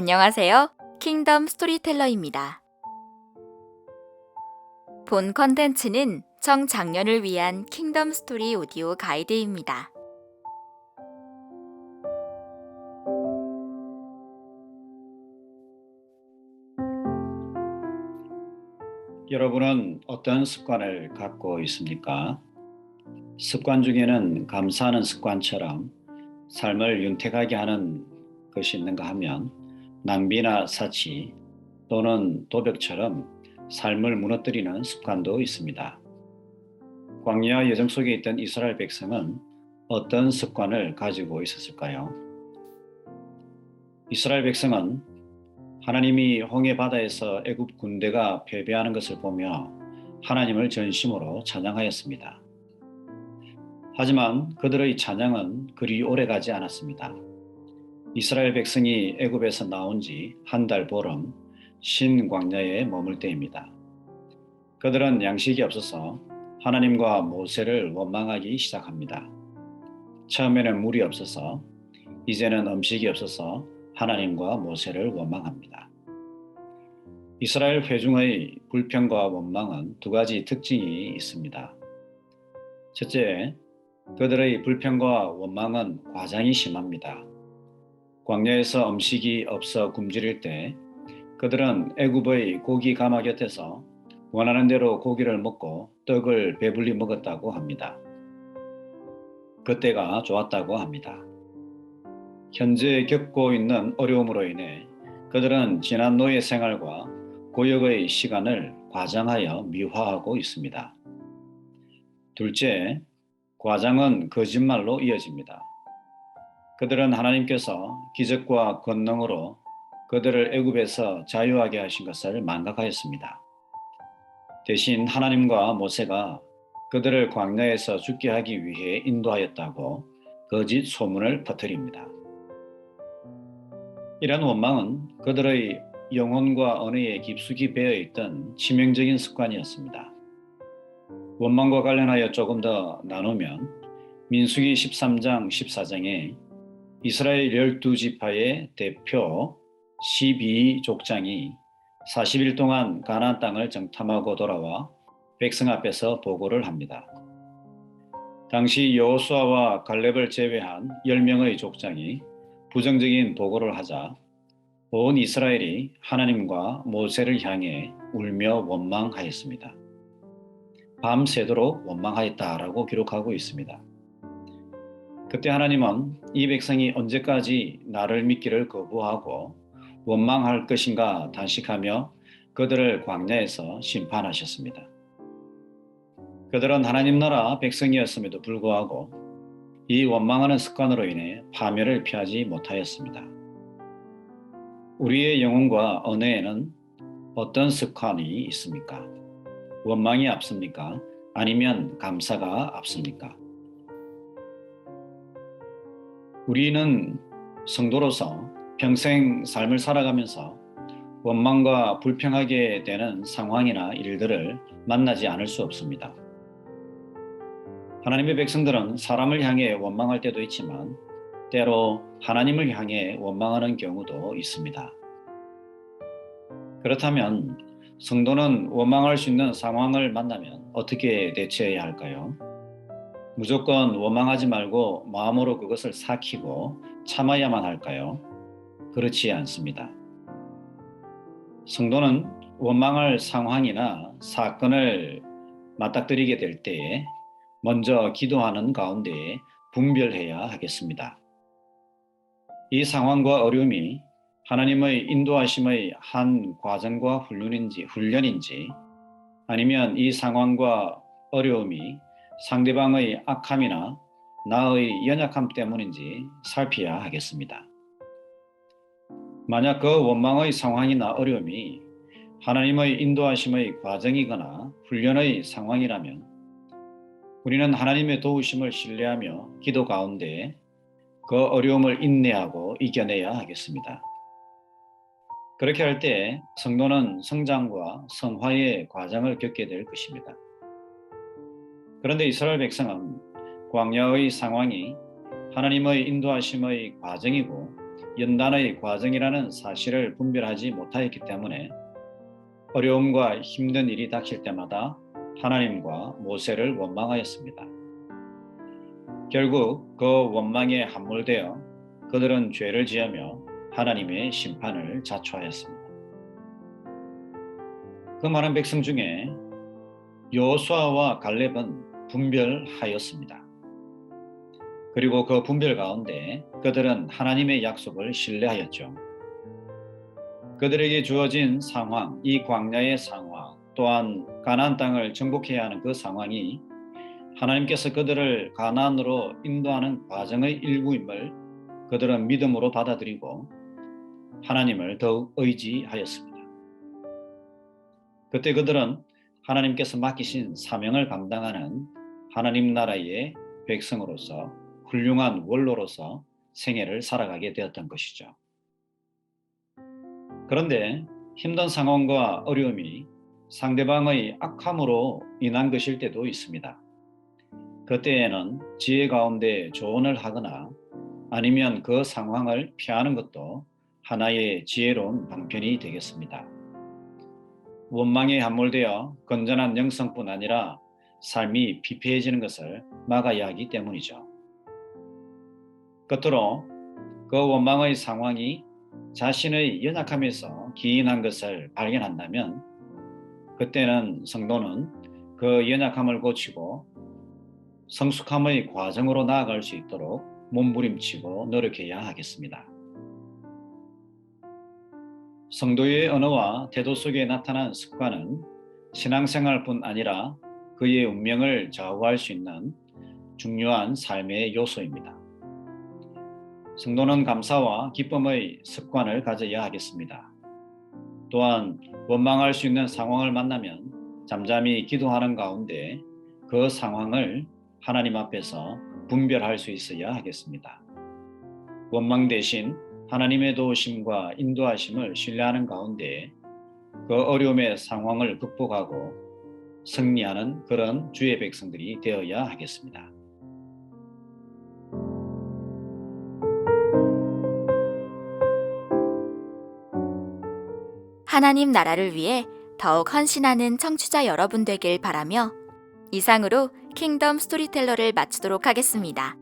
안녕하세요. 킹덤 스토리텔러입니다. 본 컨텐츠는 청장년을 위한 킹덤 스토리 오디오 가이드입니다. 여러분은 어떤 습관을 갖고 있습니까? 습관 중에는 감사하는 습관처럼 삶을 윤택하게 하는 것이 있는가 하면 낭비나 사치 또는 도벽처럼 삶을 무너뜨리는 습관도 있습니다. 광야 여정 속에 있던 이스라엘 백성은 어떤 습관을 가지고 있었을까요? 이스라엘 백성은 하나님이 홍해 바다에서 애굽 군대가 패배하는 것을 보며 하나님을 전심으로 찬양하였습니다. 하지만 그들의 찬양은 그리 오래 가지 않았습니다. 이스라엘 백성이 애굽에서 나온 지 한 달 보름 신광야에 머물 때입니다. 그들은 양식이 없어서 하나님과 모세를 원망하기 시작합니다. 처음에는 물이 없어서 이제는 음식이 없어서 하나님과 모세를 원망합니다. 이스라엘 회중의 불평과 원망은 두 가지 특징이 있습니다. 첫째, 그들의 불평과 원망은 과장이 심합니다. 광야에서 음식이 없어 굶주릴 때 그들은 애굽의 고기 가마 곁에서 원하는 대로 고기를 먹고 떡을 배불리 먹었다고 합니다. 그때가 좋았다고 합니다. 현재 겪고 있는 어려움으로 인해 그들은 지난 노예 생활과 고역의 시간을 과장하여 미화하고 있습니다. 둘째, 과장은 거짓말로 이어집니다. 그들은 하나님께서 기적과 권능으로 그들을 애굽에서 자유하게 하신 것을 망각하였습니다. 대신 하나님과 모세가 그들을 광야에서 죽게 하기 위해 인도하였다고 거짓 소문을 퍼뜨립니다. 이런 원망은 그들의 영혼과 언어에 깊숙이 배어 있던 치명적인 습관이었습니다. 원망과 관련하여 조금 더 나누면 민수기 13장 14장에 이스라엘 12지파의 대표 12족장이 40일 동안 가나안 땅을 정탐하고 돌아와 백성 앞에서 보고를 합니다. 당시 여호수아와 갈렙을 제외한 10명의 족장이 부정적인 보고를 하자 온 이스라엘이 하나님과 모세를 향해 울며 원망하였습니다. 밤새도록 원망하였다라고 기록하고 있습니다. 그때 하나님은 이 백성이 언제까지 나를 믿기를 거부하고 원망할 것인가 단식하며 그들을 광야에서 심판하셨습니다. 그들은 하나님 나라 백성이었음에도 불구하고 이 원망하는 습관으로 인해 파멸을 피하지 못하였습니다. 우리의 영혼과 언어에는 어떤 습관이 있습니까? 원망이 앞섭니까? 아니면 감사가 앞섭니까? 우리는 성도로서 평생 삶을 살아가면서 원망과 불평하게 되는 상황이나 일들을 만나지 않을 수 없습니다. 하나님의 백성들은 사람을 향해 원망할 때도 있지만 때로 하나님을 향해 원망하는 경우도 있습니다. 그렇다면 성도는 원망할 수 있는 상황을 만나면 어떻게 대처해야 할까요? 무조건 원망하지 말고 마음으로 그것을 삭히고 참아야만 할까요? 그렇지 않습니다. 성도는 원망할 상황이나 사건을 맞닥뜨리게 될 때에 먼저 기도하는 가운데 분별해야 하겠습니다. 이 상황과 어려움이 하나님의 인도하심의 한 과정과 훈련인지, 훈련인지 아니면 이 상황과 어려움이 상대방의 악함이나 나의 연약함 때문인지 살펴야 하겠습니다. 만약 그 원망의 상황이나 어려움이 하나님의 인도하심의 과정이거나 훈련의 상황이라면 우리는 하나님의 도우심을 신뢰하며 기도 가운데 그 어려움을 인내하고 이겨내야 하겠습니다. 그렇게 할 때 성도는 성장과 성화의 과정을 겪게 될 것입니다. 그런데 이스라엘 백성은 광야의 상황이 하나님의 인도하심의 과정이고 연단의 과정이라는 사실을 분별하지 못하였기 때문에 어려움과 힘든 일이 닥칠 때마다 하나님과 모세를 원망하였습니다. 결국 그 원망에 함몰되어 그들은 죄를 지으며 하나님의 심판을 자초하였습니다. 그 많은 백성 중에 여호수아와 갈렙은 분별하였습니다. 그리고 그 분별 가운데 그들은 하나님의 약속을 신뢰하였죠. 그들에게 주어진 상황, 이 광야의 상황, 또한 가나안 땅을 정복해야 하는 그 상황이 하나님께서 그들을 가나안으로 인도하는 과정의 일부임을 그들은 믿음으로 받아들이고 하나님을 더욱 의지하였습니다. 그때 그들은 하나님께서 맡기신 사명을 감당하는 하나님 나라의 백성으로서 훌륭한 원로로서 생애를 살아가게 되었던 것이죠. 그런데 힘든 상황과 어려움이 상대방의 악함으로 인한 것일 때도 있습니다. 그때에는 지혜 가운데 조언을 하거나 아니면 그 상황을 피하는 것도 하나의 지혜로운 방편이 되겠습니다. 원망에 함몰되어 건전한 영성뿐 아니라 삶이 피폐해지는 것을 막아야 하기 때문이죠. 끝으로 그 원망의 상황이 자신의 연약함에서 기인한 것을 발견한다면 그때는 성도는 그 연약함을 고치고 성숙함의 과정으로 나아갈 수 있도록 몸부림치고 노력해야 하겠습니다. 성도의 언어와 태도 속에 나타난 습관은 신앙생활뿐 아니라 그의 운명을 좌우할 수 있는 중요한 삶의 요소입니다. 성도는 감사와 기쁨의 습관을 가져야 하겠습니다. 또한 원망할 수 있는 상황을 만나면 잠잠히 기도하는 가운데 그 상황을 하나님 앞에서 분별할 수 있어야 하겠습니다. 원망 대신 하나님의 도우심과 인도하심을 신뢰하는 가운데 그 어려움의 상황을 극복하고 승리하는 그런 주의 백성들이 되어야 하겠습니다. 하나님 나라를 위해 더욱 헌신하는 청취자 여러분 되길 바라며 이상으로 킹덤 스토리텔러를 마치도록 하겠습니다.